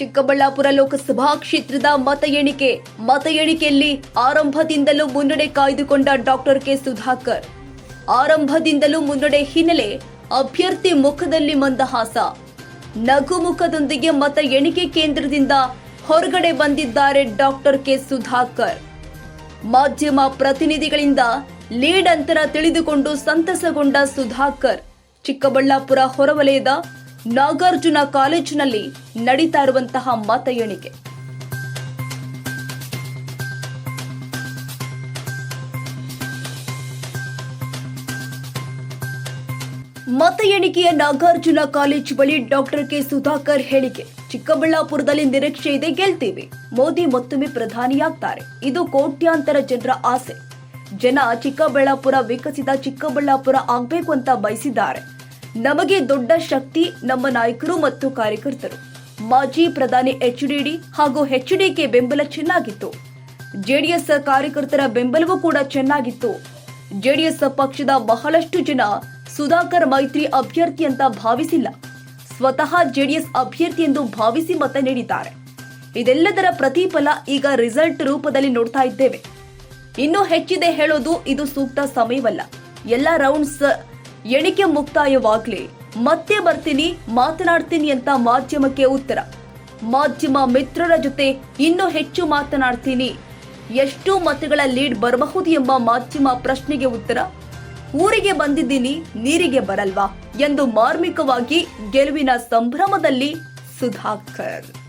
ಚಿಕ್ಕಬಳ್ಳಾಪುರ ಲೋಕಸಭಾ ಕ್ಷೇತ್ರದ ಮತ ಎಣಿಕೆ. ಮತ ಎಣಿಕೆಯಲ್ಲಿ ಆರಂಭದಿಂದಲೂ ಮುನ್ನಡೆ ಕಾಯ್ದುಕೊಂಡ ಡಾಕ್ಟರ್ ಕೆ ಸುಧಾಕರ್. ಆರಂಭದಿಂದಲೂ ಮುನ್ನಡೆ ಹಿನ್ನೆಲೆ ಅಭ್ಯರ್ಥಿ ಮುಖದಲ್ಲಿ ಮಂದಹಾಸ. ನಗು ಮುಖದೊಂದಿಗೆ ಮತ ಎಣಿಕೆ ಕೇಂದ್ರದಿಂದ ಹೊರಗಡೆ ಬಂದಿದ್ದಾರೆ ಡಾಕ್ಟರ್ ಕೆ ಸುಧಾಕರ್. ಮಾಧ್ಯಮ ಪ್ರತಿನಿಧಿಗಳಿಂದ ಲೀಡ್ ಅಂತರ ತಿಳಿದುಕೊಂಡು ಸಂತಸಗೊಂಡ ಸುಧಾಕರ್. ಚಿಕ್ಕಬಳ್ಳಾಪುರ ಹೊರವಲಯದ ನಾಗಾರ್ಜುನ ಕಾಲೇಜಿನಲ್ಲಿ ನಡೀತಾ ಇರುವಂತಹ ಮತ ಎಣಿಕೆ. ಮತ ಎಣಿಕೆಯ ನಾಗಾರ್ಜುನ ಕಾಲೇಜ್ ಬಳಿ ಡಾಕ್ಟರ್ ಕೆ ಸುಧಾಕರ್ ಹೇಳಿಕೆ. ಚಿಕ್ಕಬಳ್ಳಾಪುರದಲ್ಲಿ ನಿರೀಕ್ಷೆ ಇದೆ, ಗೆಲ್ತೀವಿ. ಮೋದಿ ಮತ್ತೊಮ್ಮೆ ಪ್ರಧಾನಿಯಾಗ್ತಾರೆ. ಇದು ಕೋಟ್ಯಾಂತರ ಜನರ ಆಸೆ. ಜನ ಚಿಕ್ಕಬಳ್ಳಾಪುರ ವಿಕಸಿತ ಚಿಕ್ಕಬಳ್ಳಾಪುರ ಆಗ್ಬೇಕು ಅಂತ ಬಯಸಿದ್ದಾರೆ. ನಮಗೆ ದೊಡ್ಡ ಶಕ್ತಿ ನಮ್ಮ ನಾಯಕರು ಮತ್ತು ಕಾರ್ಯಕರ್ತರು. ಮಾಜಿ ಪ್ರಧಾನಿ ಎಚ್ಡಿಡಿ ಹಾಗೂ ಎಚ್ಡಿಕೆ ಬೆಂಬಲ ಚೆನ್ನಾಗಿತ್ತು. ಜೆಡಿಎಸ್ ಕಾರ್ಯಕರ್ತರ ಬೆಂಬಲವೂ ಕೂಡ ಚೆನ್ನಾಗಿತ್ತು. ಜೆಡಿಎಸ್ ಪಕ್ಷದ ಬಹಳಷ್ಟು ಜನ ಸುಧಾಕರ್ ಮೈತ್ರಿ ಅಭ್ಯರ್ಥಿ ಅಂತ ಭಾವಿಸಿಲ್ಲ. ಸ್ವತಃ ಜೆಡಿಎಸ್ ಅಭ್ಯರ್ಥಿ ಎಂದು ಭಾವಿಸಿ ಮತ ನೀಡಿದ್ದಾರೆ. ಇದೆಲ್ಲದರ ಪ್ರತಿಫಲ ಈಗ ರಿಸಲ್ಟ್ ರೂಪದಲ್ಲಿ ನೋಡ್ತಾ ಇದ್ದೇವೆ. ಇನ್ನೂ ಹೆಚ್ಚಿದೆ ಹೇಳೋದು ಇದು ಸೂಕ್ತ ಸಮಯವಲ್ಲ. ಎಲ್ಲ ರೌಂಡ್ಸ್ ಎಣಿಕೆ ಮುಕ್ತಾಯವಾಗ್ಲಿ. ಮತ್ತೆ ಬರ್ತೀನಿ, ಮಾತನಾಡ್ತೀನಿ ಅಂತ ಮಾಧ್ಯಮಕ್ಕೆ ಉತ್ತರ. ಮಾಧ್ಯಮ ಮಿತ್ರರ ಜೊತೆ ಇನ್ನೂ ಹೆಚ್ಚು ಮಾತನಾಡ್ತೀನಿ. ಎಷ್ಟು ಮತಗಳ ಲೀಡ್ ಬರಬಹುದು ಎಂಬ ಮಾಧ್ಯಮ ಪ್ರಶ್ನೆಗೆ ಉತ್ತರ. ಊರಿಗೆ ಬಂದಿದ್ದೀನಿ, ನೀರಿಗೆ ಬರಲ್ವಾ? ಎಂದು ಮಾರ್ಮಿಕವಾಗಿ ಗೆಲುವಿನ ಸಂಭ್ರಮದಲ್ಲಿ ಸುಧಾಕರ್.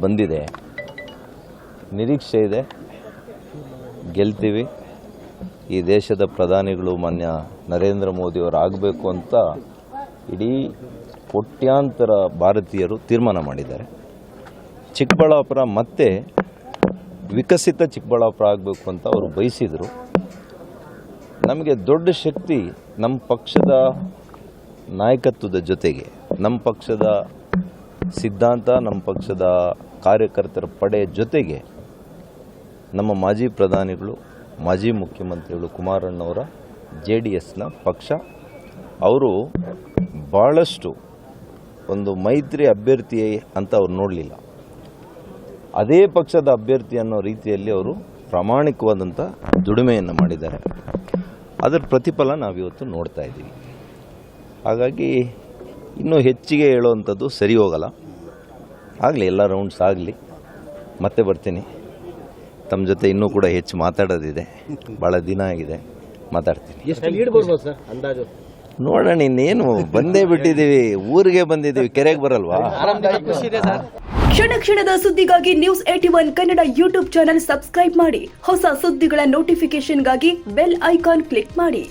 ಬಂದಿದೆ. ನಿರೀಕ್ಷೆ ಇದೆ. ಗೆಲ್ತೀವಿ. ಈ ದೇಶದ ಪ್ರಧಾನಿಗಳು ಮಾನ್ಯ ನರೇಂದ್ರ ಮೋದಿಯವರು ಆಗಬೇಕು ಅಂತ ಇಡೀ ಕೋಟ್ಯಾಂತರ ಭಾರತೀಯರು ತೀರ್ಮಾನ ಮಾಡಿದ್ದಾರೆ. ಚಿಕ್ಕಬಳ್ಳಾಪುರ ಮತ್ತೆ ವಿಕಸಿತ ಚಿಕ್ಕಬಳ್ಳಾಪುರ ಆಗಬೇಕು ಅಂತ ಅವರು ಬಯಸಿದರು. ನಮಗೆ ದೊಡ್ಡ ಶಕ್ತಿ ನಮ್ಮ ಪಕ್ಷದ ನಾಯಕತ್ವದ ಜೊತೆಗೆ ನಮ್ಮ ಪಕ್ಷದ ಸಿದ್ಧಾಂತ ನಮ್ಮ ಪಕ್ಷದ ಕಾರ್ಯಕರ್ತರ ಪಡೆ ಜೊತೆಗೆ ನಮ್ಮ ಮಾಜಿ ಪ್ರಧಾನಿಗಳು, ಮಾಜಿ ಮುಖ್ಯಮಂತ್ರಿಗಳು ಕುಮಾರಣ್ಣವರ ಜೆ ಡಿ ಎಸ್ನ ಪಕ್ಷ, ಅವರು ಭಾಳಷ್ಟು ಒಂದು ಮೈತ್ರಿ ಅಭ್ಯರ್ಥಿ ಅಂತ ಅವ್ರು ನೋಡಲಿಲ್ಲ. ಅದೇ ಪಕ್ಷದ ಅಭ್ಯರ್ಥಿ ಅನ್ನೋ ರೀತಿಯಲ್ಲಿ ಅವರು ಪ್ರಾಮಾಣಿಕವಾದಂಥ ದುಡಿಮೆಯನ್ನು ಮಾಡಿದ್ದಾರೆ. ಅದರ ಪ್ರತಿಫಲ ನಾವಿವತ್ತು ನೋಡ್ತಾ ಇದ್ದೀವಿ. ಹಾಗಾಗಿ ಇನ್ನೂ ಹೆಚ್ಚಿಗೆ ಹೇಳುವಂಥದ್ದು ಸರಿ ಹೋಗಲ್ಲ. ಆಗಲಿ ಎಲ್ಲ ರೌಂಡ್ಸ್ ಆಗಲಿ ಮತ್ತೆ ಬರ್ತೀನಿ. ತಮ್ಮ ಜೊತೆ ಇನ್ನೂ ಕೂಡ ಹೆಚ್ಚು ಮಾತಾಡೋದಿದೆ. ಭಾಳ ದಿನ ಆಗಿದೆ ಮಾತಾಡ್ತೀನಿ. ಎಷ್ಟು ಲೀಡ್ ಬರ್ಬೋದು ಸರ್ ಅಂದಾಜು? ನೋಡೋಣ ಇನ್ನೇನು ಬಂದೇ ಬಿಟ್ಟಿದ್ದೀವಿ ಊರಿಗೆ ಬಂದಿದ್ದೀವಿ ಕೆರೆಗೆ ಬರಲ್ವಾ? ಆರಂಭದಲ್ಲಿ ಖುಷಿ ಇದೆ ಸರ್. ಕ್ಷಣ ಕ್ಷಣದ ಸುದ್ದಿಗಾಗಿ news AT one Kannada YouTube channel subscribe ಮಾಡಿ. ಹೊಸ ಸುದ್ದಿಗಳ ನೋಟಿಫಿಕೇಶನ್ಗಾಗಿ ಬೆಲ್ ಐಕಾನ್ ಕ್ಲಿಕ್ ಮಾಡಿ.